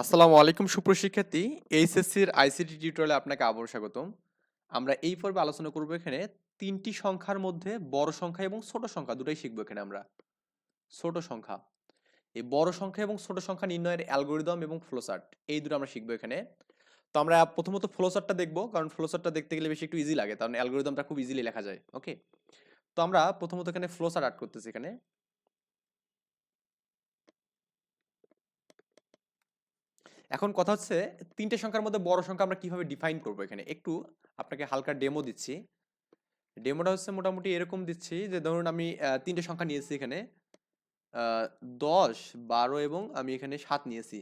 আসসালামু আলাইকুম সুপ্রশিক্ষার্থী এইচএসসির আইসিটি টিউটোরিয়ালে আপনাকে আবারও স্বাগতম। আমরা এই পর্বে আলোচনা করব এখানে তিনটি সংখ্যার মধ্যে বড় সংখ্যা এবং ছোট সংখ্যা, দুটাই শিখব এখানে আমরা। ছোট সংখ্যা। এই বড় সংখ্যা এবং ছোট সংখ্যা নির্ণয়ের অ্যালগোরিদম এবং ফ্লোচার্ট, এই দুটো আমরা শিখব এখানে। তো আমরা প্রথমত ফ্লোচার্টটা দেখব, কারণ ফ্লোচার্টটা দেখতে গেলে বেশি একটু ইজি লাগে, কারণ অ্যালগোরিদমটা খুব ইজিলি লেখা যায় ওকে তো আমরা প্রথমত এখানে ফ্লোচার্ট অ্যাড করতেছি এখানে। এখন কথা হচ্ছে, তিনটে সংখ্যার মধ্যে বড় সংখ্যা আমরা কীভাবে ডিফাইন করব এখানে? একটু আপনাকে হালকা ডেমো দিচ্ছি। ডেমোটা হচ্ছে মোটামুটি এরকম দিচ্ছি যে, ধরুন আমি তিনটে সংখ্যা নিয়েছি এখানে। দশ, বারো এবং আমি এখানে সাত নিয়েছি।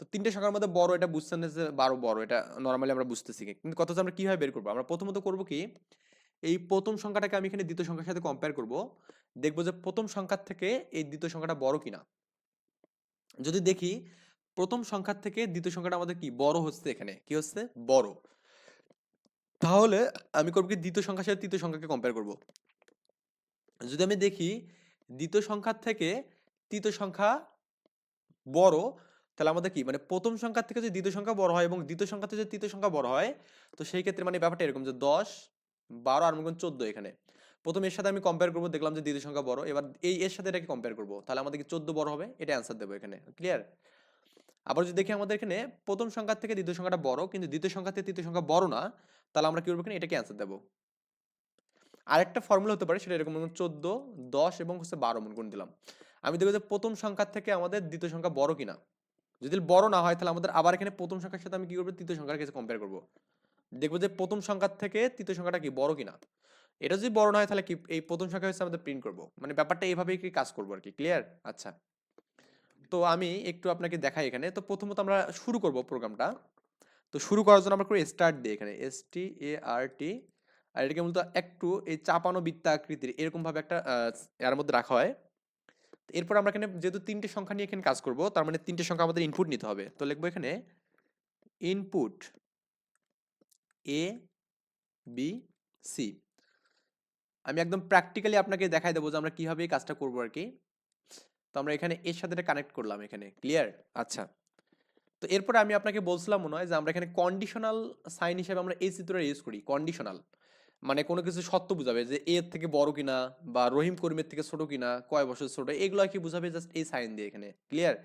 তো তিনটে সংখ্যার মধ্যে বড় এটা বুঝছেন না যে বারো বড় এটা নর্মালি আমরা বুঝতেছি। কিন্তু কথা হচ্ছে আমরা কীভাবে বের করব? আমরা প্রথমত করব কি, এই প্রথম সংখ্যাটাকে আমি এখানে দ্বিতীয় সংখ্যার সাথে কম্পেয়ার করব। দেখব যে প্রথম সংখ্যার থেকে এই দ্বিতীয় সংখ্যাটা বড় কিনা। যদি দেখি প্রথম সংখ্যার থেকে দ্বিতীয় সংখ্যাটা আমাদের কি? বড় হচ্ছে এখানে। কি হচ্ছে? বড়। তাহলে আমি করব কি? দ্বিতীয় সংখ্যার সাথে তৃতীয় সংখ্যাকে কম্পেয়ার করব। যদি আমি দেখি দ্বিতীয় সংখ্যার থেকে তৃতীয় সংখ্যা বড়, তাহলে আমাদের কি? মানে প্রথম সংখ্যার থেকে যদি দ্বিতীয় সংখ্যা বড় হয় এবং দ্বিতীয় সংখ্যা থেকে যদি তৃতীয় সংখ্যা বড় হয়, তো সেই ক্ষেত্রে মানে ব্যাপারটা এরকম যে দশ, বারো আর মনে চোদ্দ এখানে। প্রথম এর সাথে আমি কম্পেয়ার করব, দেখলাম যে দ্বিতীয় সংখ্যা বড়। এবার এই এর সাথে এটাকে কম্পেয়ার করব। তাহলে আমাদের কি চোদ্দ বড় হবে? এটা অ্যান্সার দেবো এখানে। ক্লিয়ার আবার যদি দেখি আমাদের এখানে প্রথম সংখ্যার থেকে দ্বিতীয় সংখ্যাটা বড়, কিন্তু দ্বিতীয় সংখ্যা থেকে তৃতীয় সংখ্যা বড় না, তাহলে আমরা কি করব এখানে? এটাকে অ্যান্সার দেবো। আরেকটা ফর্মুলা হতে পারে, সেটা এরকম চোদ্দ, দশ এবং হচ্ছে বারো মন গুণ দিলাম আমি দেখব যে প্রথম সংখ্যার থেকে আমাদের দ্বিতীয় সংখ্যা বড় কিনা। যদি বড় না হয়, তাহলে আমাদের আবার এখানে প্রথম সংখ্যার সাথে আমি কি করব? তৃতীয় সংখ্যার কাছে কম্পেয়ার করব। দেখব যে প্রথম সংখ্যার থেকে তৃতীয় সংখ্যাটা কি বড় কিনা? এটা যদি বড় না হয়, তাহলে কি এই প্রথম সংখ্যা হচ্ছে আমাদের প্রিন্ট করব। মানে ব্যাপারটা এইভাবেই কি কাজ করব আর কি? ক্লিয়ার আচ্ছা। তো আমি একটু আপনাকে দেখাই এখানে। তো প্রথমত আমরা শুরু করব প্রোগ্রামটা। তো শুরু করার জন্য আমরা করি স্টার্ট দিই এখানে। এস টি এ আর টি আর এটাকে মূলত একটু এই চাপানো বৃত্তা আকৃতির এরকম ভাবে একটা এর মধ্যে রাখা হয়। এরপর আমরা এখানে যেহেতু তিনটে সংখ্যা নিয়ে এখানে কাজ করব, তার মানে তিনটে সংখ্যা আমাদের ইনপুট নিতে হবে। তো লিখব এখানে ইনপুট এ বি সি আমি একদম প্র্যাকটিক্যালি আপনাকে দেখাই দেবো যে আমরা কীভাবে এই কাজটা করব আর কি। তো আমরা এখানে এর সাথে কানেক্ট করলাম এখানে ক্লিয়ার আচ্ছা। তো এরপরে আমি আপনাকে বলছিলাম মনে হয় যে আমরা এখানে কন্ডিশনাল সাইন হিসেবে আমরা এই চিত্রটা ইউজ করি কন্ডিশনাল মানে কোনো কিছু সত্য বুঝাবে যে এর থেকে বড় কিনা বা রহিম করিমের থেকে ছোট কিনা, কয় বছর ছোট, এগুলো কি বুঝাবে জাস্ট এই সাইন দিয়ে এখানে ক্লিয়ার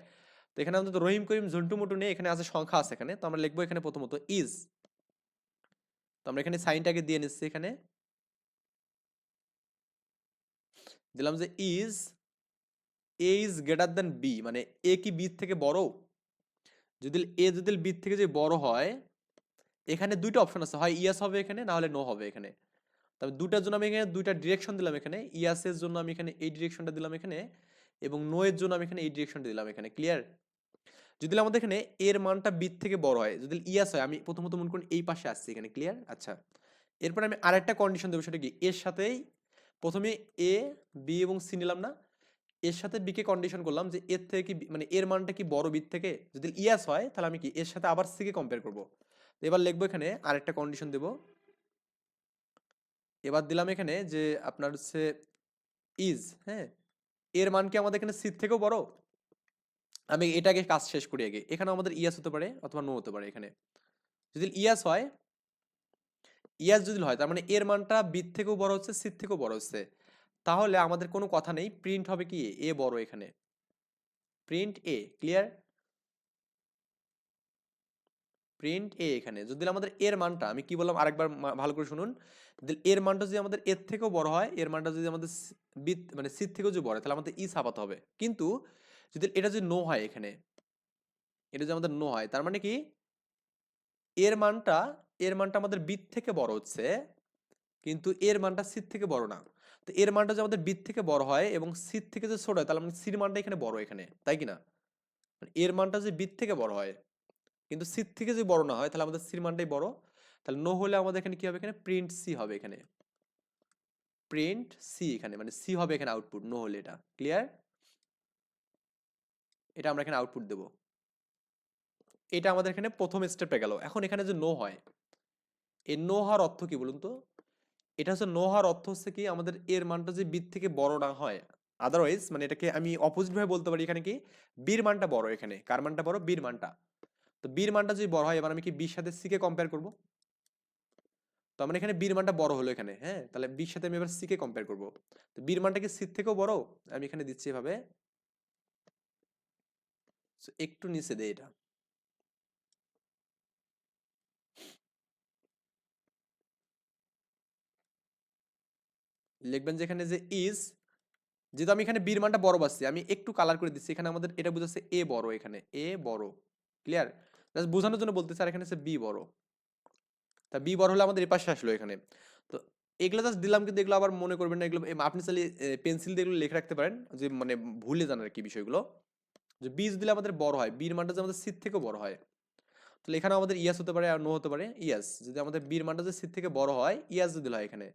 তো এখানে আমাদের রহিম করিম, ঝন্টু মুটু নেই এখানে আছে সংখ্যা আছে এখানে, তো আমরা লিখব এখানে প্রথমত ইজ তো আমরা এখানে সাইনটাকে দিয়ে নিচ্ছি এখানে। দিলাম যে is A is greater than B মানে এ কি বি থেকে বড়? যদি এ যদি বি থেকে যে বড় হয়, এখানে দুইটা অপশন আছে। হয় ইয়াস হবে এখানে, না হলে নো হবে এখানে। তবে দুটার জন্য আমি এখানে দুইটা ডিরেকশন দিলাম এখানে। ইয়াসের জন্য আমি এখানে এই ডিরেকশনটা দিলাম এখানে এবং নো এর জন্য আমি এখানে এই ডিরেকশনটা দিলাম এখানে। ক্লিয়ার যদি আমাদের এখানে এর মানটা বি থেকে বড় হয়, যদি ইয়াস হয়, আমি প্রথমত মনে করুন এই পাশে আসছি এখানে। ক্লিয়ার আচ্ছা। এরপর আমি আরেকটা কন্ডিশন দেবো সেটা কি? এর সাথেই প্রথমে এ বি এবং সি নিলাম না? এর সাথে বিকে কন্ডিশন করলাম যে এর থেকে কি মানে এর মানটা কি বড় বিট থেকে? যদি ইয়াস হয়, তাহলে আমি কি এর সাথে আবার সিকে কম্পেয়ার করব? এবার লিখব এখানে, আরেকটা কন্ডিশন দেব। এবার দিলাম এখানে যে আপনার হচ্ছে ইজ হ্যাঁ? এর মান কি আমাদের এখানে সির থেকেও বড়? আমি এটাকে কাজ শেষ করি আগে। এখানে আমাদের ইয়াস হতে পারে অথবা নো হতে পারে এখানে। যদি ইয়াস হয় ইয়াস যদি হয়, তার মানে এর মানটা বিট থেকেও বড় হচ্ছে সির থেকেও বড় হচ্ছে। তাহলে আমাদের কোনো কথা নেই। প্রিন্ট হবে কি এ বড় এখানে? Print A clear print A এখানে। যদি আমাদের এর মানটা আমি কি বললাম? আরেকবার ভালো করে শুনুন। এর মানটা যদি আমাদের এর থেকেও বড় হয় এর মানটা যদি আমাদের বিত মানে সির থেকেও যদি বড় হয়, তাহলে আমাদের ই ছাপাতে হবে। কিন্তু যদি এটা যদি নো হয় এখানে এটা যদি আমাদের নো হয় তার মানে কি? এর মানটা এর মানটা আমাদের বিত থেকে বড় হচ্ছে। কিন্তু এর মানটা সির থেকে বড় না। তো এর মানটা যদি আমাদের বিত থেকে বড় হয় এবং সির থেকে যদি ছোট হয়, তাহলে মানে সির মানটা এখানে বড় এখানে, তাই কি না? মানে এর মানটা যদি বিত থেকে বড় হয়, কিন্তু সির থেকে যদি বড় না হয়, তাহলে আমাদের সির মানটাই বড়। তাহলে নো হলে আমাদের এখানে কি হবে এখানে? প্রিন্ট সি হবে এখানে। প্রিন্ট সি এখানে মানে সি হবে এখানে আউটপুট নো হলে এটা। ক্লিয়ার এটা আমরা এখানে আউটপুট দেব। এটা আমাদের এখানে প্রথম স্টেপে গেল। এখন এখানে যে নো হয়, এই নো হওয়ার অর্থ কি বলুন তো? এটা হচ্ছে নো হওয়ার অর্থ হচ্ছে কি আমাদের এর মানটা যে বির থেকে বড় না হয়। আদারওয়াইজ মানে এটাকে আমি অপোজিট ভাবে বলতে পারি এখানে কি বীর মানটা বড় এখানে। কার মানটা বড়? বীর মানটা। তো বির মানটা যদি বড় হয় এবার আমি কি বির সাথে সি কে কম্পেয়ার করব? তো আমার এখানে বীর মানটা বড় হলো এখানে হ্যাঁ? তাহলে বির সাথে আমি এবার সি কে কম্পেয়ার করব। তো বীর মানটা কি সির থেকেও বড়? আমি এখানে দিচ্ছি এভাবে। একটু নিচে দেই এটা। লিখবেন যে এখানে যে ইজ যেহেতু আমি এখানে বির মানটা বড় পাচ্ছি, আমি একটু কালার করে দিচ্ছি। এখানে আমাদের এটা বুঝাচ্ছে এ বড় এখানে এ বড় ক্লিয়ার জাস্ট বোঝানোর জন্য বলতেছি আর এখানে হচ্ছে বি বড়। তা বি বড় হলে আমাদের এপাশে আসলো এখানে। তো এগুলো জাস্ট দিলাম কিন্তু এগুলো আবার মনে করবেন না, এগুলো আপনি চাইলে পেন্সিল দিয়ে এগুলো লিখে রাখতে পারেন। যে মানে ভুলে যান আর কি বিষয়গুলো। যে বীজ দিলে আমাদের বড় হয় বীর মানটা যে আমাদের সিট থেকেও বড় হয়। তাহলে এখানে আমাদের ইয়াস হতে পারে আর নো হতে পারে ইয়াস যদি আমাদের বীর মানটা যে সিট থেকে বড় হয় ইয়াস যদি হয় এখানে।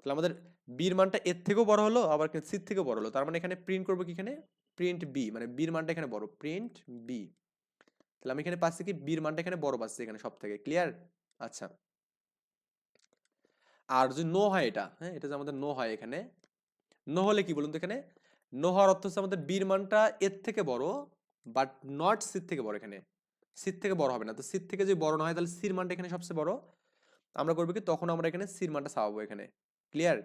তাহলে আমাদের বীর মানটা এর থেকেও বড় হলো, আবার সিট থেকেও বড় হলো। তার মানে এখানে প্রিন্ট করব কি এখানে? প্রিন্ট বি মানে বীর মানটা এখানে বড়। প্রিন্ট বি তাহলে আমি এখানে পাচ্ছি কি? বীর মানটা এখানে বড় পাচ্ছি এখানে সব থেকে ক্লিয়ার আচ্ছা। আর যদি নো হয় এটা হ্যাঁ এটা যে আমাদের নো হয় এখানে নো হলে কি বলুন তো এখানে? নো হওয়ার অর্থ হচ্ছে আমাদের বীর মানটা এর থেকে বড় বাট নট সিট থেকে বড় এখানে। সিট থেকে বড় হবে না। তো সিট থেকে যদি বড় না হয়, তাহলে সির মানটা এখানে সবচেয়ে বড়। আমরা করব কি? তখন আমরা এখানে সির মানটা ছাপাবো এখানে। ক্লিয়ার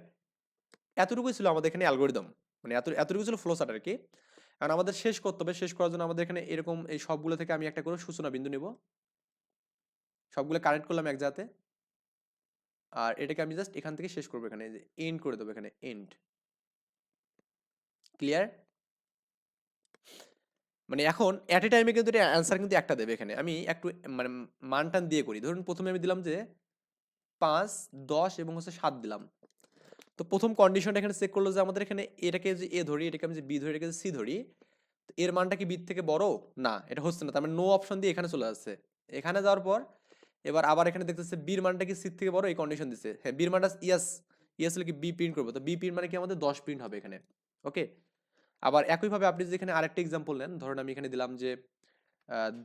এতটুকুই ছিল আমাদের এখানে অ্যালগোরিদম মানে এত এতটুকু ছিল ফ্লো আর কি কারণ আমাদের শেষ করতে হবে শেষ করার জন্য আমাদের এখানে এরকম এই সবগুলো থেকে আমি একটা করে সূচনা বিন্দু নেব। সবগুলো কানেক্ট করলাম এক জায়গাতে। আর এটাকে আমি জাস্ট এখান থেকে শেষ করব এখানে এন্ড করে দেবো এখানে এন্ড ক্লিয়ার মানে এখন অ্যাট এ টাইমে কিন্তু এটা অ্যান্সার কিন্তু একটা দেবে এখানে। আমি একটু মানে মান টান দিয়ে করি। ধরুন প্রথমে আমি দিলাম যে পাঁচ, দশ এবং হচ্ছে সাত দিলাম। তো প্রথম কন্ডিশনটা এখানে চেক করল যে আমাদের এখানে এটাকে যে এ ধরি, এটাকে আমি যে বি ধরি, এটাকে যে সি ধরি এর মানটা কি বি থেকে বড়? না, এটা হচ্ছে না। তার মানে নো অপশন দিয়ে এখানে চলে যাচ্ছে এখানে যাওয়ার পর এবার আবার এখানে দেখতেছে বির মানটা কি সি থেকে বড়? এই কন্ডিশন দিচ্ছে হ্যাঁ বির মানটা ইয়াস ইয়াস হলে কি বি প্রিন্ট করব? তো বি প্রিন্ট মানে কি আমাদের দশ প্রিন্ট হবে এখানে। ওকে? আবার একইভাবে আপনি যেখানে আরেকটা এক্সাম্পল নেন, ধরুন আমি এখানে দিলাম যে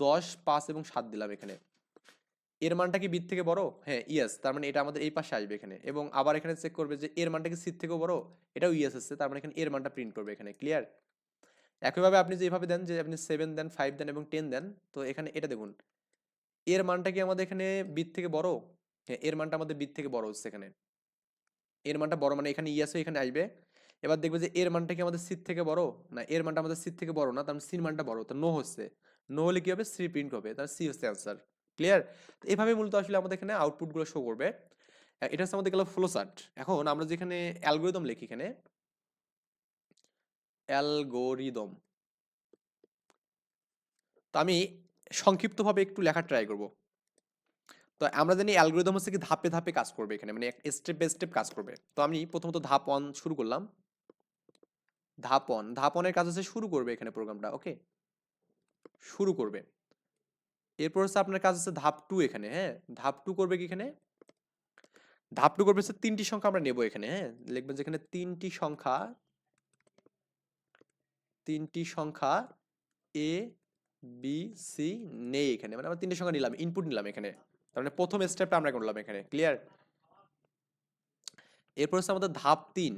দশ, পাঁচ এবং সাত দিলাম এখানে। এর মানটা কি বির থেকে বড়? হ্যাঁ ইয়েস তার মানে এটা আমাদের এই পাশে আসবে এখানে। এবং আবার এখানে চেক করবে যে এর মানটা কি সিট থেকেও বড়? এটাও ইয়েস আসছে তার মানে এখানে এর মানটা প্রিন্ট করবে এখানে ক্লিয়ার একইভাবে আপনি যে এভাবে দেন যে আপনি সেভেন দেন ফাইভ দেন এবং টেন দেন, তো এখানে এটা দেখুন, এর মানটা কি আমাদের এখানে বির থেকে বড়? হ্যাঁ এর মানটা আমাদের বির থেকে বড় হচ্ছে এখানে। এর মানটা বড় মানে এখানে ইয়াসও এখানে আসবে। এবার দেখবে যে এর মানটা কি আমাদের সিট থেকে বড়? না, এর মানটা আমাদের সিট থেকে বড় না, তার মানে সির মানটা বড়, তো নো হচ্ছে। নো হলে কি হবে? সি প্রিন্ট হবে তার সি হচ্ছে অ্যান্সার ক্লিয়ার এভাবে মূলত আসলে আমাদের এখানে আউটপুটগুলো শো করবে। এটা হচ্ছে আমাদের গেল ফ্লো চার্ট এখন আমরা যেখানে অ্যালগোরিদম লিখি এখানে অ্যালগোরিদম তো আমি সংক্ষিপ্তভাবে একটু লেখার ট্রাই করব। তো আমরা জানি অ্যালগোরিদম হচ্ছে কি ধাপে ধাপে কাজ করবে এখানে মানে স্টেপ বাই স্টেপ কাজ করবে। তো আমি প্রথমত ধাপ ওয়ান শুরু করলাম। ধাপ ওয়ান ধাপ কাজ হচ্ছে শুরু করবে এখানে প্রোগ্রামটা ওকে শুরু করবে। এরপর হচ্ছে আপনার কাজ হচ্ছে ধাপ টু এখানে হ্যাঁ? ধাপ টু করবে কি এখানে? ধাপ টু করবে হচ্ছে তিনটি সংখ্যা আমরা নেব এখানে হ্যাঁ? লিখবেন যেখানে তিনটি সংখ্যা তিনটি সংখ্যা এ বি সি নেই এখানে। মানে আমরা তিনটে সংখ্যা নিলাম ইনপুট নিলাম এখানে। তার মানে প্রথম স্টেপটা আমরা করলাম এখানে ক্লিয়ার এরপর হচ্ছে আমাদের ধাপ তিন।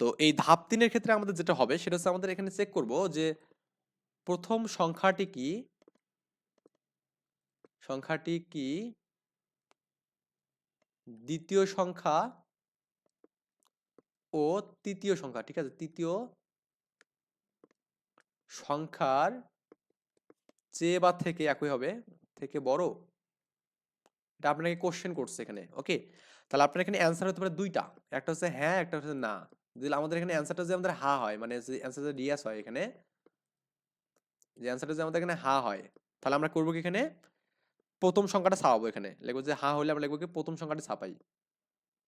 তো এই ধাপ তিনের ক্ষেত্রে আমাদের যেটা হবে, সেটা হচ্ছে আমাদের এখানে চেক করব যে প্রথম সংখ্যাটি কি? সংখ্যাটি কি? দ্বিতীয় সংখ্যা ও তৃতীয় সংখ্যা, ঠিক আছে? তৃতীয় সংখ্যার চেয়ে বা থেকে একই হবে, থেকে বড়? এটা আপনাকে কোশ্চেন করছে এখানে ওকে তাহলে আপনার এখানে অ্যান্সার হতে পারে দুইটা, একটা হচ্ছে হ্যাঁ একটা হচ্ছে না। আমাদের এখানে অ্যান্সারটা যে আমাদের হা হয় মানে যে অ্যান্সার যে রিয়াস হয় এখানে যে অ্যান্সারটা যে আমাদের এখানে হা হয়, তাহলে আমরা করব কি এখানে? প্রথম সংখ্যাটা ছাপাবো এখানে। লিখব যে হা হলে আমরা লিখব কি? প্রথম সংখ্যাটা ছাপাই।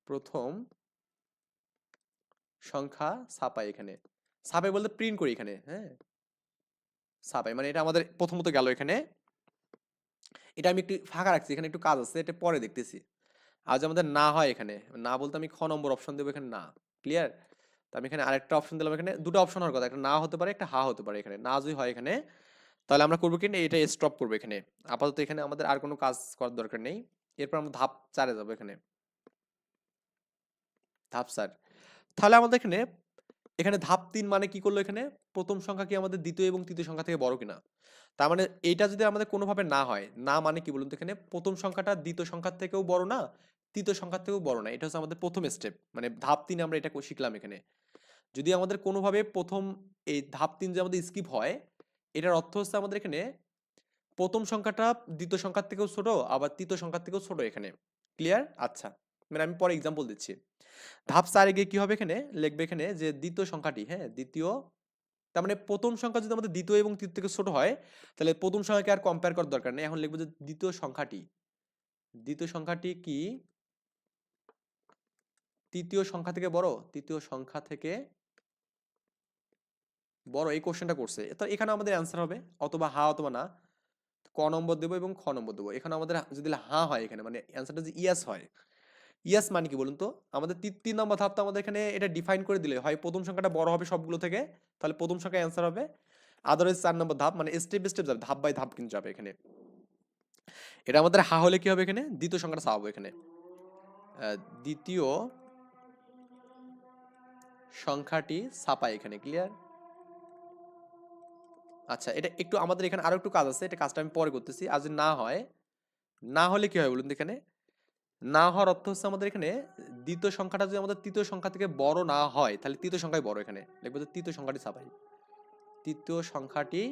প্রথম সংখ্যা ছাপাই এখানে। ছাপাই বলতে প্রিন্ট করি এখানে হ্যাঁ? ছাপাই মানে এটা আমাদের প্রথমত গেল এখানে। এটা আমি একটু ফাঁকা রাখছি, এখানে একটু কাজ আছে, এটা পরে দেখতেছি। যদি আমাদের না হয় এখানে, না বলতে আমি খ নম্বর অপশন দেবো এখানে না ক্লিয়ার তো আমি এখানে আরেকটা অপশন দিলাম। এখানে দুটো অপশন হওয়ার কথা। একটা না হতে পারে একটা হা হতে পারে এখানে। না যদি হয় এখানে তাহলে আমরা করব কি? না, এটা স্টপ করব এখানে। আপাতত এখানে আমাদের আর কোনো কাজ করার দরকার নেই। এরপর আমরা ধাপ চারে যাব এখানে। ধাপ চার। তাহলে আমাদের এখানে এখানে ধাপ তিন মানে কি করল এখানে? প্রথম সংখ্যা কি আমাদের দ্বিতীয় এবং তৃতীয় সংখ্যা থেকে বড় কিনা? তার মানে এইটা যদি আমাদের কোনোভাবে না হয় না মানে কি বলুন তো এখানে? প্রথম সংখ্যাটা দ্বিতীয় সংখ্যার থেকেও বড় না তৃতীয় সংখ্যার থেকেও বড় না। এটা হচ্ছে আমাদের প্রথম স্টেপ মানে ধাপ তিন আমরা এটা শিখলাম এখানে। যদি আমাদের কোনোভাবে প্রথম এই ধাপ তিন যে আমাদের স্কিপ হয়, এটার অর্থ হচ্ছে আমাদের এখানে প্রথম সংখ্যাটা দ্বিতীয় সংখ্যার থেকেও ছোট, আবার তৃতীয় সংখ্যার থেকেও ছোট এখানে। ক্লিয়ার আচ্ছা। মানে আমি পরে এক্সাম্পল দিচ্ছি। ধাপ চারে গিয়ে কী হবে এখানে? লিখবে এখানে যে দ্বিতীয় সংখ্যাটি হ্যাঁ দ্বিতীয়। তার মানে প্রথম সংখ্যা যদি আমাদের দ্বিতীয় এবং তৃতীয় থেকে ছোট হয়, তাহলে প্রথম সংখ্যাকে আর কম্পেয়ার করার দরকার নেই। এখন লিখব যে দ্বিতীয় সংখ্যাটি। দ্বিতীয় সংখ্যাটি কি? তৃতীয় সংখ্যা থেকে বড়? তৃতীয় সংখ্যা থেকে বড় এই কোশ্চেনটা করছে। তো এখানে আমাদের অ্যান্সার হবে, অথবা হা অথবা না। ক নম্বর দেবো এবং খ নম্বর দেবো। এখানে আমাদের যদি হা হয় এখানে মানে অ্যান্সারটা যে ইয়াস হয়। ইয়াস মানে কি বলুন তো? আমাদের তিন নম্বর ধাপ তো আমাদের এখানে এটা ডিফাইন করে দিলে হয়। প্রথম সংখ্যাটা বড় হবে সবগুলো থেকে, তাহলে প্রথম সংখ্যা অ্যান্সার হবে। আদারওয়াইজ চার নম্বর ধাপ মানে স্টেপ স্টেপ যাবে, ধাপ বাই ধাপ কিন্তু যাবে এখানে। এটা আমাদের হা হলে কি হবে এখানে? দ্বিতীয় সংখ্যাটা চাপাবো এখানে। দ্বিতীয় সংখ্যাটি ছাপাই এখানে ক্লিয়ার আচ্ছা এটা একটু আমাদের এখানে আরও একটু কাজ আছে, এটা কাজটা আমি পরে করতেছি। আর না হয়, না হলে কি হয় বলুন এখানে? না হওয়ার অর্থ হচ্ছে আমাদের এখানে দ্বিতীয় সংখ্যাটা যদি আমাদের তৃতীয় সংখ্যা থেকে বড় না হয়, তাহলে তৃতীয় সংখ্যাই বড় এখানে। লিখব তৃতীয় সংখ্যাটি ছাপাই। তৃতীয় সংখ্যাটি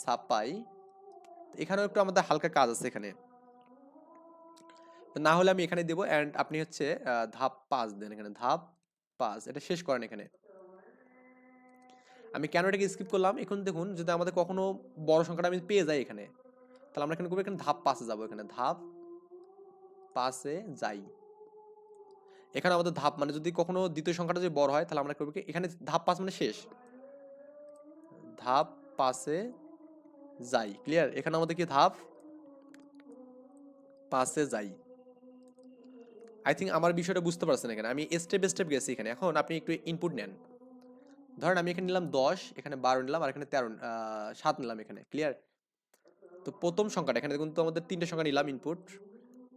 ছাপাই। এখানেও একটু আমাদের হালকা কাজ আছে এখানে। না হলে আমি এখানে দেবো অ্যান্ড আপনি হচ্ছে ধাপ পাঁচ দেন এখানে, ধাপ পাঁচ। এটা শেষ করেন এখানে। আমি কেন এটাকে স্কিপ করলাম? এখন দেখুন, যদি আমাদের কখনো বড় সংখ্যাটা আমি পেয়ে যাই এখানে, তাহলে আমরা এখানে করব, এখানে ধাপ পাশে যাব এখানে। ধাপ পাশে যাই। এখানে আমাদের ধাপ মানে যদি কখনো দ্বিতীয় সংখ্যাটা যদি বড় হয়, তাহলে আমরা করব এখানে ধাপ পাস মানে শেষ। ধাপ পাশে যাই। ক্লিয়ার এখানে আমাদের কি ধাপ? পাশে যাই। আই থিঙ্ক আমার বিষয়টা বুঝতে পারছেন এখানে। আমি স্টেপ স্টেপ গেছি এখানে। এখন আপনি একটু ইনপুট নেন। ধরেন আমি এখানে নিলাম দশ, এখানে বারো নিলাম আর এখানে তেরো সাত নিলাম এখানে ক্লিয়ার তো প্রথম সংখ্যাটা, এখানে দেখুন তো আমাদের তিনটে সংখ্যা নিলাম ইনপুট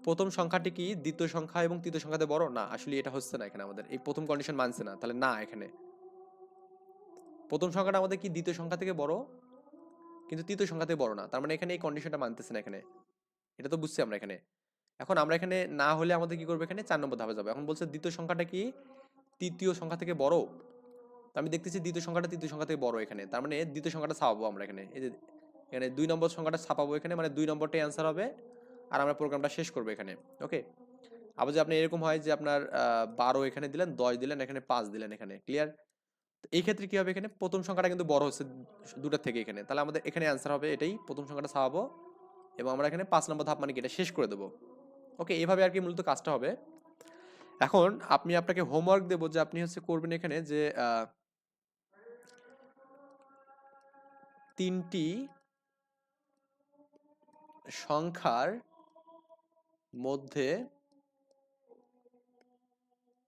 প্রথম সংখ্যাটি কি? দ্বিতীয় সংখ্যা এবং তৃতীয় সংখ্যাতে বড়? না আসলে এটা হচ্ছে না এখানে আমাদের। এই প্রথম কন্ডিশন মানছে না, তাহলে না এখানে। প্রথম সংখ্যাটা আমাদের কি? দ্বিতীয় সংখ্যা থেকে বড়? কিন্তু তৃতীয় সংখ্যাতে বড় না, তার মানে এখানে এই কন্ডিশনটা মানতেছে না এখানে। এটা তো বুঝছি আমরা এখানে। এখন আমরা এখানে না হলে আমাদের কি করব এখানে? চার নম্বর ধাপে যাব। এখন বলছে দ্বিতীয় সংখ্যাটা কি? তৃতীয় সংখ্যা থেকে বড়? তো আমি দেখতেছি দ্বিতীয় সংখ্যাটা তৃতীয় সংখ্যা থেকে বড় এখানে। তার মানে দ্বিতীয় সংখ্যাটা ছাপাবো আমরা এখানে। এই যে এখানে দুই নম্বর সংখ্যাটা ছাপাবো এখানে মানে দুই নম্বরটাই অ্যান্সার হবে আর আমরা প্রোগ্রামটা শেষ করব এখানে। ওকে আবার যদি আপনি এরকম হয় যে আপনার বারো এখানে দিলেন, দশ দিলেন, এখানে পাঁচ দিলেন এখানে। ক্লিয়ার এই ক্ষেত্রে কি হবে এখানে? প্রথম সংখ্যাটা কিন্তু বড় হচ্ছে দুটার থেকে এখানে। তাহলে আমাদের এখানে অ্যান্সার হবে এটাই, প্রথম সংখ্যাটা ছাপাবো এবং আমরা এখানে পাঁচ নম্বর ধাপ মানে কি? এটা শেষ করে দেবো। ওকে এভাবে আর কি মূলত কাজটা হবে। এখন, আপনি আপনাকে হোমওয়ার্ক দেবো যে আপনি হচ্ছে করবেন এখানে যে তিনটি সংখ্যার মধ্যে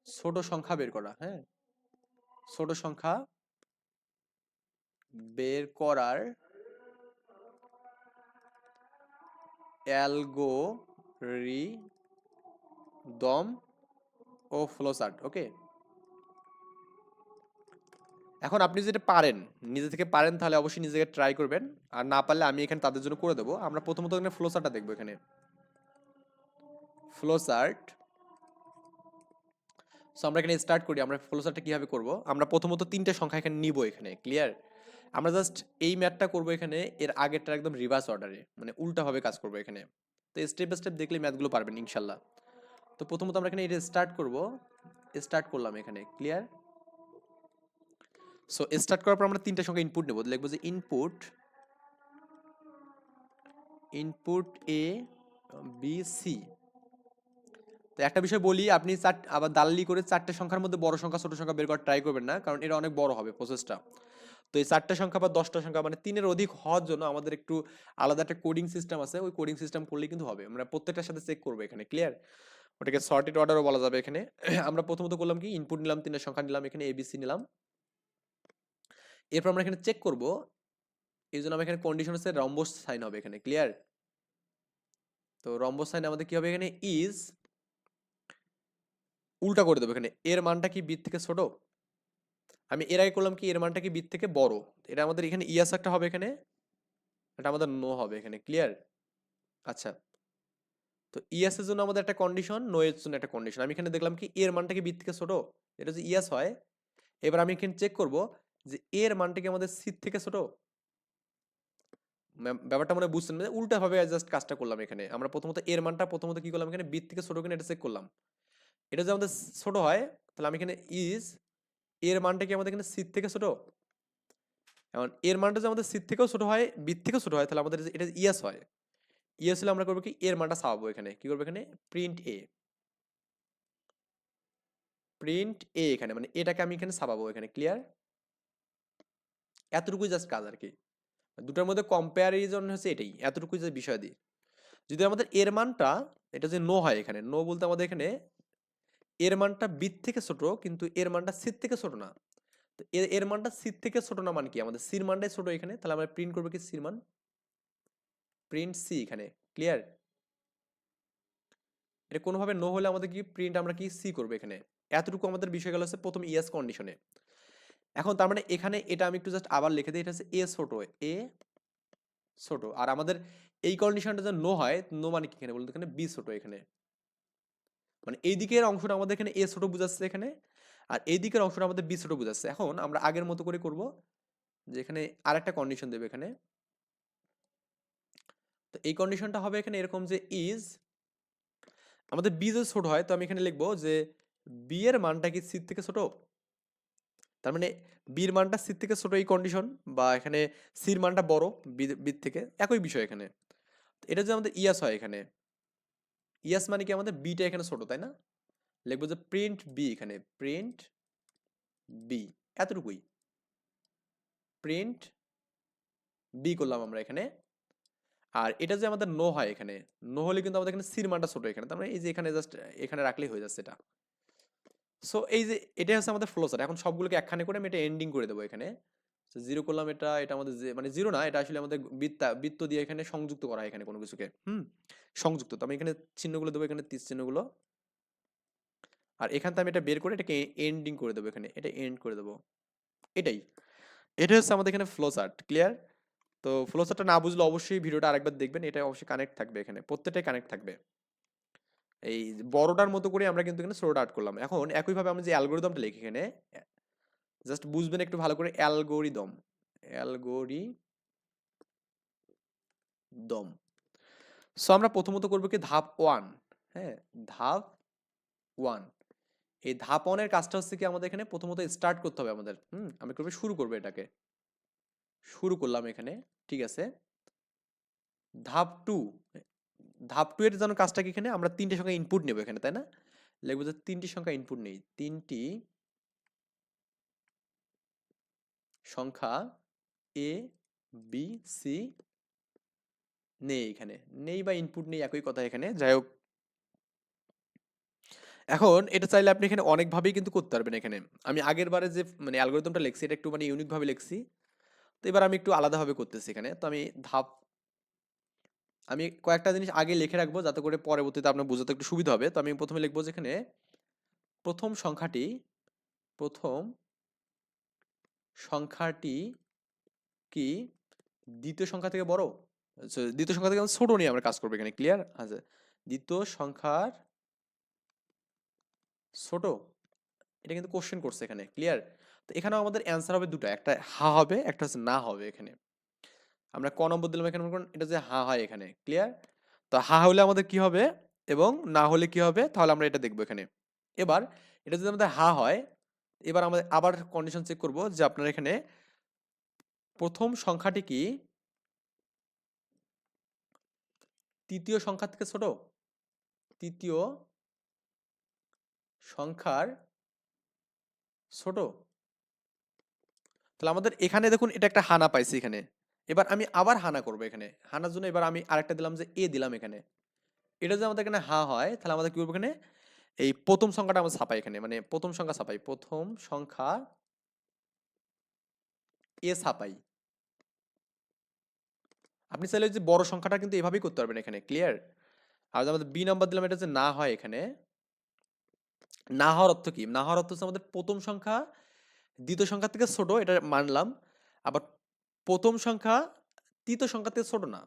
ছোট সংখ্যা বের করা হ্যাঁ? ছোট সংখ্যা বের করার অ্যালগো অ্যালগোরিদম ও ফ্লোচার্ট, ওকে? এখন আপনি যেটা পারেন, নিজে থেকে পারেন তাহলে অবশ্যই নিজেকে ট্রাই করবেন। আর না পারলে আমি এখানে তাদের জন্য করে দেবো। আমরা প্রথমত এখানে ফ্লোচার্টটা দেখব এখানে। ফ্লোচার্ট সো আমরা এখানে স্টার্ট করি, আমরা ফ্লোচার্টটা কীভাবে করব? আমরা প্রথমত তিনটে সংখ্যা এখানে নিব এখানে ক্লিয়ার আমরা জাস্ট এই ম্যাথটা করব এখানে, এর আগেরটা একদম রিভার্স অর্ডারে মানে উল্টাভাবে কাজ করব এখানে। তো স্টেপ বাই স্টেপ দেখলে ম্যাথগুলো পারবেন, ইনশাল্লাহ। তো প্রথমত আমরা এখানে এটা স্টার্ট করব স্টার্ট করলাম এখানে ক্লিয়ার সো স্টার্ট করার পর আমরা তিনটা সংখ্যা ইনপুট নেব। লিখব যে input input A B C তো একটা বিষয় বলি, আপনি চার, আবার দালালি করে চারটে সংখ্যার মধ্যে বড় সংখ্যা, ছোট সংখ্যা বের করার ট্রাই করবেন না, কারণ এটা অনেক বড় হবে প্রসেসটা তো এই চারটে সংখ্যা বা দশটা সংখ্যা মানে তিনের অধিক হওয়ার জন্য আমাদের একটু আলাদা একটা কোডিং সিস্টেম আছে, ওই কোডিং সিস্টেম করলে কিন্তু হবে। আমরা প্রত্যেকটার সাথে চেক করব এখানে ক্লিয়ার ওটাকে সর্টেড অর্ডারও বলা যাবে এখানে। আমরা প্রথমত করলাম কি? ইনপুট নিলাম, তিনটা সংখ্যা নিলাম, এখানে এবিসি নিলাম। এরপর আমরা এখানে চেক করব। এই জন্য আমরা এখানে কন্ডিশন হচ্ছে রম্বস সাইন হবে এখানে ক্লিয়ার তো রম্বস সাইন আমাদের কি হবে এখানে? ইজ উল্টা করে দেবো এখানে। এর মানটা কি বির থেকে ছোট? আমি এর আগে করলাম কি? এর মানটা কি বির থেকে বড়? এটা আমাদের এখানে ইয়াস একটা হবে এখানে। এটা আমাদের নো হবে এখানে ক্লিয়ার আচ্ছা। তো ইয়াস এর জন্য আমাদের একটা কন্ডিশন নো এর জন্য একটা কন্ডিশন আমি এখানে দেখলাম কি? এর মানটা কি বির থেকে ছোট? এটা যদি ইয়াস হয়, এবার আমি এখানে চেক করব। যে এর মানটা কি আমাদের সির থেকে ছোট? ব্যাপারটা মনে বুঝছেন না। উল্টা ভাবে জাস্ট কাজটা করলাম এখানে। আমরা প্রথমত এর মানটা প্রথমত কি করলাম এখানে? বির থেকে ছোট কিনা এটা চেক করলাম। এটা যদি আমাদের ছোট হয়, তাহলে আমি এখানে ইজ এর মানটা কি আমাদের এখানে সির থেকে ছোট? এখন এর মানটা যদি আমাদের সির থেকেও ছোট হয় বির থেকেও ছোট হয়, তাহলে আমাদের এটা ইয়াস হয়। ইয়াস হলে আমরা করব কি? এর মানটা ছাপাবো এখানে। কি করব এখানে? প্রিন্ট এ প্রিন্ট এ এখানে। মানে এটাকে আমি এখানে ছাপাবো এখানে। ক্লিয়ার এতটুকুই জাস্ট কাজ আর কি দুটার মধ্যে কম্প্যারিজন হচ্ছে এটাই, এতটুকুই যে বিষয় দিই যদি আমাদের এর মানটা, এটা যে নো হয় এখানে নো বলতে আমাদের এখানে এর মানটা বির থেকে ছোট, কিন্তু এর মানটা সির থেকে ছোট না। তো এর মানটা সির থেকে ছোট না মানে কি? আমাদের সির মানটাই ছোট এখানে, তাহলে আমরা প্রিন্ট করব কি সির মান? প্রিন্ট সি এখানে ক্লিয়ার এটা কোনোভাবে নো হলে আমাদের কি প্রিন্ট আমরা কি সি করব এখানে? এতটুকু আমাদের বিষয় গেল হচ্ছে প্রথম ইয়াস কন্ডিশনে এখন তার মানে এখানে এটা আমি একটু জাস্ট আবার লিখে দিই, এটা হচ্ছে এ ছোট এ ছোট। আর আমাদের এই কন্ডিশনটা যে নো হয় নো মানে কি এখানে বলতে এখানে বি ছোট এখানে। মানে এই দিকের অংশটা আমাদের এখানে এ ছোট বুঝাচ্ছে এখানে, আর এই দিকের অংশটা আমাদের বি ছোট বুঝাচ্ছে। এখন আমরা আগের মতো করে করব, যে এখানে আর একটা কন্ডিশন দেবে এখানে। তো এই কন্ডিশনটা হবে এখানে এরকম যে ইজ আমাদের বি যদি ছোট হয়, তো আমি এখানে লিখব যে বি এর মানটা কি সির থেকে ছোট? তার মানে বির মানটা সির থেকে ছোটো এই কন্ডিশন বা এখানে সির মানটা বড় বির থেকে একই বিষয় এখানে। এটা যদি আমাদের ইয়াস হয় এখানে, ইয়াস মানে কি আমাদের বিটা এখানে ছোট, তাই না? লিখব যে প্রিন্ট বি এখানে প্রিন্ট বি এতটুকুই। প্রিন্ট বি করলাম আমরা এখানে। আর এটা যে আমাদের নো হয় এখানে নো হলে কিন্তু আমাদের এখানে সির মানটা ছোট এখানে, তার মানে এই যে এখানে জাস্ট এখানে রাখলেই হয়ে যাচ্ছে এটা। সো এই যে এটা হচ্ছে আমাদের ফ্লো চার্ট এখন সবগুলোকে একখানে করে আমি এটা এন্ডিং করে দেবো এখানে। জিরো করলাম এটা এটা আমাদের যে মানে জিরো না, এটা আসলে আমাদের বৃত্তা, বৃত্ত দিয়ে এখানে সংযুক্ত করা এখানে কোনো কিছুকে। হুম? সংযুক্ত। তো আমি এখানে চিহ্নগুলো দেবো, এখানে তীর চিহ্নগুলো। আর এখান থেকে আমি এটা বের করে এটাকে এন্ডিং করে দেবো এখানে। এটা এন্ড করে দেবো। এটাই। এটা হচ্ছে আমাদের এখানে ফ্লো চার্ট ক্লিয়ার তো ফ্লো চার্টটা না বুঝলে অবশ্যই ভিডিওটা আরেকবার দেখবেন। এটা অবশ্যই কানেক্ট থাকবে এখানে। প্রত্যেকটাই কানেক্ট থাকবে। এই বড়টার মতো করে আমরা কিন্তু এখানে ছোটটা আর্ট করলাম। এখন একইভাবে আমরা যে অ্যালগোরিদমটা লিখি এখানে জাস্ট বুঝবেন একটু ভালো করে অ্যালগোরিদম অ্যালগোরি দম সো আমরা প্রথমত করব কি ধাপ ওয়ান হ্যাঁ? ধাপ ওয়ান এই ধাপ ওয়ানের কাজটা হচ্ছে কি আমাদের এখানে প্রথমত স্টার্ট করতে হবে আমাদের। হুম? আমি করব, শুরু করব এটাকে। শুরু করলাম এখানে, ঠিক আছে? ধাপ টু ধাপ টু এর জন্য কাজটা কি এখানে? আমরা তিনটে সংখ্যা ইনপুট নেব এখানে, তাই না? লিখব যে তিনটি সংখ্যা ইনপুট নেই। তিনটি সংখ্যা এ বি সি নেই এখানে। নেই বা ইনপুট নেই একই কথা এখানে। যাই হোক। এখন এটা চাইলে আপনি এখানে অনেকভাবেই কিন্তু করতে পারবেন এখানে। আমি আগের বারে যে মানে অ্যালগোরিদমটা লিখছি, এটা একটু মানে ইউনিকভাবে লিখছি। তো এবার আমি একটু আলাদাভাবে করতেছি এখানে। তো আমি ধাপ আমি কয়েকটা জিনিস আগে লিখে রাখব যাতে করে পরবর্তীতে আপনার বোঝাতে একটু সুবিধা হবে। তো আমি প্রথমে লিখব যেখানে প্রথম সংখ্যাটি প্রথম সংখ্যাটি কি? দ্বিতীয় সংখ্যা থেকে বড়? আচ্ছা, দ্বিতীয় সংখ্যা থেকে ছোট নিয়ে আমরা কাজ করব এখানে ক্লিয়ার আচ্ছা দ্বিতীয় সংখ্যার ছোট? এটা কিন্তু কোশ্চেন করছে এখানে ক্লিয়ার তো এখানেও আমাদের অ্যান্সার হবে দুটো একটা হা হবে একটা হচ্ছে না হবে এখানে। আমরা ক নম্বর দিলাম এখানে এটা যে হা হয় এখানে ক্লিয়ার তো হা হলে আমাদের কি হবে? এবং না হলে কি হবে? তাহলে আমরা এটা দেখব এখানে। এবার এটা যদি আমাদের হা হয়, এবার আমাদের আবার কন্ডিশন চেক করব যে আপনার এখানে প্রথম সংখ্যাটি কি? তৃতীয় সংখ্যা থেকে ছোট? তৃতীয় সংখ্যার ছোট? তাহলে আমাদের এখানে দেখুন এটা একটা হানা পাইছি এখানে। এবার আমি আবার হানা করব এখানে। হানার জন্য এবার আমি আরেকটা দিলাম যে এ দিলাম এখানে। এটা যদি আমাদের এখানে হা হয়, তাহলে আমাদের কি করব এখানে? এই প্রথম সংখ্যাটা আমরা ছাপাই এখানে। মানে প্রথম সংখ্যা ছাপাই। প্রথম সংখ্যা এ ছাপাই। আপনি চাইলে যে বড় সংখ্যাটা কিন্তু এভাবেই করতে পারবেন এখানে। ক্লিয়ার আর যদি আমাদের বি নাম্বার দিলাম, এটা যে না হয় এখানে। না হওয়ার অর্থ কি? না হওয়ার অর্থ হচ্ছে আমাদের প্রথম সংখ্যা, দ্বিতীয় সংখ্যা থেকে ছোট, এটা মানলাম। আবার প্রথম সংখ্যা তৃতীয় সংখ্যা থেকে ছোট না।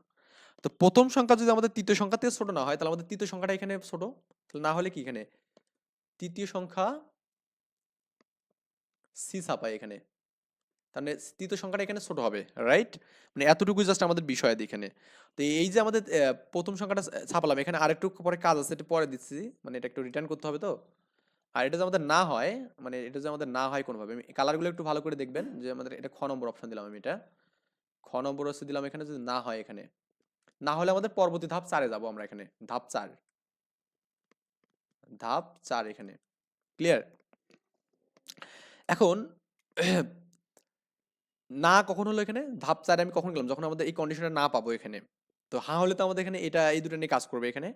তো প্রথম সংখ্যা যদি আমাদের তৃতীয় সংখ্যা থেকে ছোট না হয়, তাহলে আমাদের তৃতীয় সংখ্যাটা এখানে ছোট। তাহলে না হলে কি এখানে? তৃতীয় সংখ্যা সি ছাপাই এখানে। তাহলে তৃতীয় সংখ্যাটা এখানে ছোট হবে রাইট মানে এতটুকু জাস্ট আমাদের বিষয় এখানে। তো এই যে আমাদের প্রথম সংখ্যাটা ছাপালাম, এখানে আরেকটু পরে কাজ আছে এটা পরে দিচ্ছি। মানে এটা একটু রিটার্ন করতে হবে তো। আর এটা যে আমাদের না হয় মানে এটা যে আমাদের না হয় কোনোভাবে কালারগুলো একটু ভালো করে দেখবেন যে আমাদের এটা খ নম্বর অপশন দিলাম আমি এটা। খ নম্বর হচ্ছে দিলাম এখানে যদি না হয় এখানে। না হলে আমাদের পরবর্তী ধাপ চারে যাব আমরা এখানে। ধাপ চার। ধাপ চার এখানে। ক্লিয়ার? এখন না কখন হলো এখানে? ধাপ চারে আমি কখন গেলাম? যখন আমাদের এই কন্ডিশনটা না পাবো এখানে। তো হা হলে তো আমাদের এখানে এটা, এই দুটো নিয়ে কাজ করবে এখানে।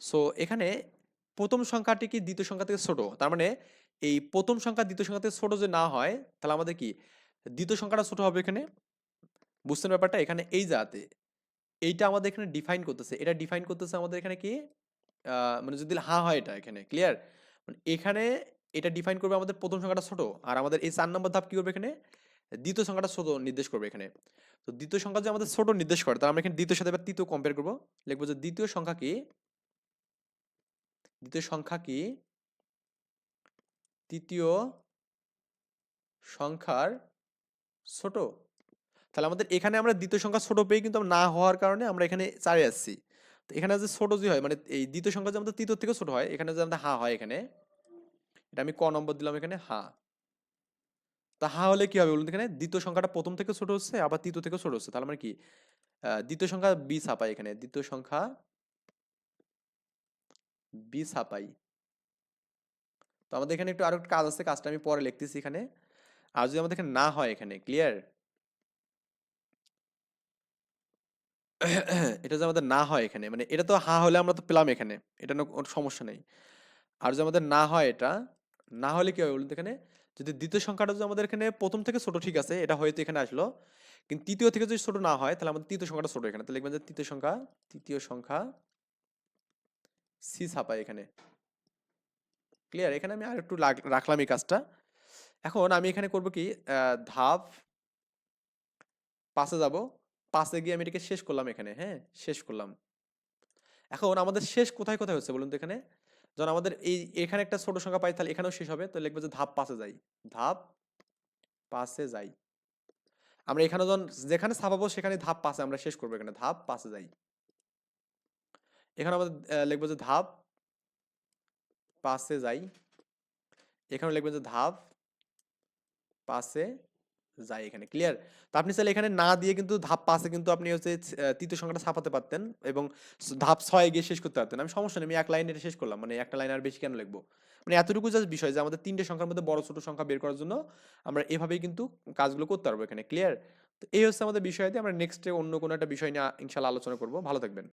সো এখানে প্রথম সংখ্যাটি কি দ্বিতীয় সংখ্যা থেকে ছোট? তার মানে এই প্রথম সংখ্যা দ্বিতীয় সংখ্যা থেকে ছোট যে না হয়, তাহলে আমাদের কি? দ্বিতীয় সংখ্যাটা ছোট হবে এখানে। বুঝছেন ব্যাপারটা? এখানে এই জাতে, এইটা আমাদের এখানে ডিফাইন করতেছে। এটা ডিফাইন করতেছে আমাদের এখানে কি? মানে যদি হ্যাঁ হয় এটা এখানে ক্লিয়ার মানে এখানে এটা ডিফাইন করবে আমাদের প্রথম সংখ্যাটা ছোট, আর আমাদের এই চার নম্বর ধাপ কি করবে এখানে? দ্বিতীয় সংখ্যাটা ছোট নির্দেশ করবে এখানে। তো দ্বিতীয় সংখ্যা যে আমাদের ছোট নির্দেশ করে, তাহলে আমরা এখানে দ্বিতীয় সাথে তৃতীয় কম্পেয়ার করব। লিখব যে দ্বিতীয় সংখ্যা কি? দ্বিতীয় সংখ্যা কি? তৃতীয় সংখ্যার ছোট। তাহলে আমাদের এখানে আমরা দ্বিতীয় সংখ্যা ছোট পেয়ে কিন্তু না হওয়ার কারণে আমরা এখানে চারে আসছি। তো এখানে যে ছোট যে হয় মানে এই দ্বিতীয় সংখ্যা যে আমাদের তৃতীয় থেকে ছোট হয়, এখানে যে আমাদের হা হয় এখানে, এটা আমি ক নম্বর দিলাম এখানে, হা। তা হা হলে কি হবে বলুন এখানে? দ্বিতীয় সংখ্যাটা প্রথম থেকে ছোট হচ্ছে, আবার তৃতীয় থেকে ছোট হচ্ছে, তাহলে মানে কি? দ্বিতীয় সংখ্যা বি ছাপাই এখানে, দ্বিতীয় সংখ্যা বি ছাপাই। তো আমাদের এখানে একটু আরও একটু কাজ আছে, কাজটা আমি পরে লিখতেছি এখানে। আর যদি আমাদের এখানে না হয় এখানে ক্লিয়ার এটা যে আমাদের না হয় এখানে মানে এটা তো হা হলে আমরা তো পেলাম এখানে, এটা কোনো সমস্যা নেই। আর যদি আমাদের না হয় এটা, না হলে কি হবে বলুন এখানে? যদি দ্বিতীয় সংখ্যাটা যদি আমাদের এখানে প্রথম থেকে ছোট ঠিক আছে, এটা হয়তো এখানে আসলো। কিন্তু তৃতীয় থেকে যদি ছোট না হয়, তাহলে আমাদের তৃতীয় সংখ্যাটা ছোট এখানে। তাহলে লিখবেন যে তৃতীয় সংখ্যা তৃতীয় সংখ্যা সি ছাপাই এখানে। ক্লিয়ার? এখানে আমি আর একটু রাখলাম এই কাজটা। এখন আমি এখানে করব কি ধাপ পাশে যাব। পাশে গিয়ে আমি এটাকে শেষ করলাম এখানে হ্যাঁ? শেষ করলাম। এখন আমাদের শেষ কোথায় কোথায় হচ্ছে বলুন তো এখানে? যখন আমাদের এই, এখানে একটা ছোট সংখ্যা পাই, তাহলে এখানেও শেষ হবে। তো লিখব যে ধাপ পাশে যাই। ধাপ পাশে যাই। আমরা এখানে যখন যেখানে ছাপাবো সেখানে ধাপ পাশে আমরা শেষ করব এখানে। ধাপ পাশে যাই। এখানে আমাদের লিখব যে ধাপ পাশে যাই। এখানে লিখবেন যে ধাপ পাশে যাই এখানে ক্লিয়ার তো আপনি চাইলে এখানে না দিয়ে কিন্তু ধাপ পাশে কিন্তু আপনি হচ্ছে তৃতীয় সংখ্যাটা ছাপাতে পারতেন এবং ধাপ ছয়ে গিয়ে শেষ করতে পারতেন। আমি সমস্যা নেই, আমি এক লাইনে শেষ করলাম মানে একটা লাইন আর বেশি কেন লিখব? মানে এতটুকু জাস্ট বিষয় যে আমাদের তিনটে সংখ্যার মধ্যে বড় ছোট সংখ্যা বের করার জন্য আমরা এভাবেই কিন্তু কাজগুলো করতে পারব এখানে ক্লিয়ার তো এই হচ্ছে আমাদের বিষয় দিয়ে আমরা নেক্সটে অন্য কোনো একটা বিষয় নিয়ে ইনশাল্লাহ আলোচনা করব। ভালো থাকবেন।